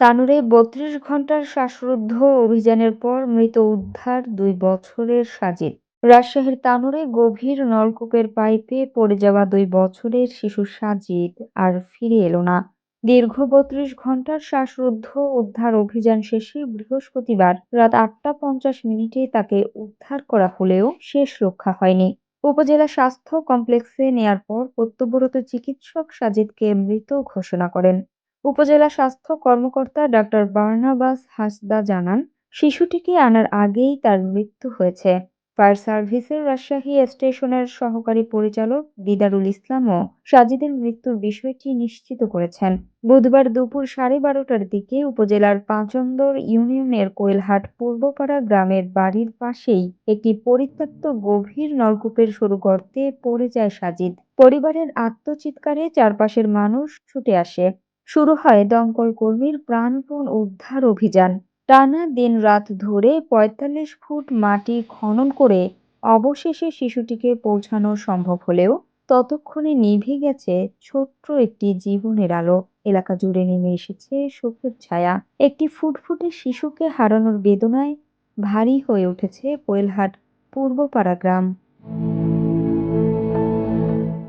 তানোরে ৩২ ঘণ্টার শ্বাসরুদ্ধ অভিযানের পর মৃত উদ্ধার দুই বছরের সাজিদ। রাজশাহীর তানোরে গভীর নলকূপের পাইপে পড়ে যাওয়া দুই বছরের শিশু সাজিদ আর ফিরে এলো না। দীর্ঘ বত্রিশ ঘণ্টার শ্বাসরুদ্ধ উদ্ধার অভিযান শেষে বৃহস্পতিবার রাত আটটা পঞ্চাশ মিনিটে তাকে উদ্ধার করা হলেও শেষ রক্ষা হয়নি। উপজেলা স্বাস্থ্য কমপ্লেক্সে নেয়ার পর কর্তব্যরত চিকিৎসক সাজিদকে মৃত ঘোষণা করেন। উপজেলা স্বাস্থ্য কর্মকর্তা ডাক্তার বার্নাবাস হাসদা জানান, শিশুটিকে আনার আগেই তার মৃত্যু হয়েছে। ফায়ার সার্ভিসের রাজশাহী স্টেশনের সহকারী পরিচালক দিদারুল ইসলামও সাজিদের মৃত্যুর বিষয়টি নিশ্চিত করেছেন। বুধবার দুপুর সাড়ে বারোটার দিকে উপজেলার পাঁচন্দর ইউনিয়নের কোয়েলহাট পূর্বপাড়া গ্রামের বাড়ির পাশেই একটি পরিত্যক্ত গভীর নলকূপের সরু গর্তে পড়ে যায় সাজিদ। পরিবারের আত্মচিৎকারে চারপাশের মানুষ ছুটে আসে। শুরু হয় দমকল কর্মীর প্রাণপণ উদ্ধার অভিযান। টানা দিন রাত ধরে ৪৫ ফুট মাটি খনন করে অবশেষে শিশুটিকে পৌঁছানো সম্ভব হলেও ততক্ষণে নিভে গেছে ছোট্ট একটি জীবনের আলো। এলাকা জুড়ে নেমে এসেছে শোকের ছায়া। একটি ফুটফুটে শিশুকে হারানোর বেদনায় ভারী হয়ে উঠেছে কোয়েলহাট পূর্বপাড়া গ্রাম।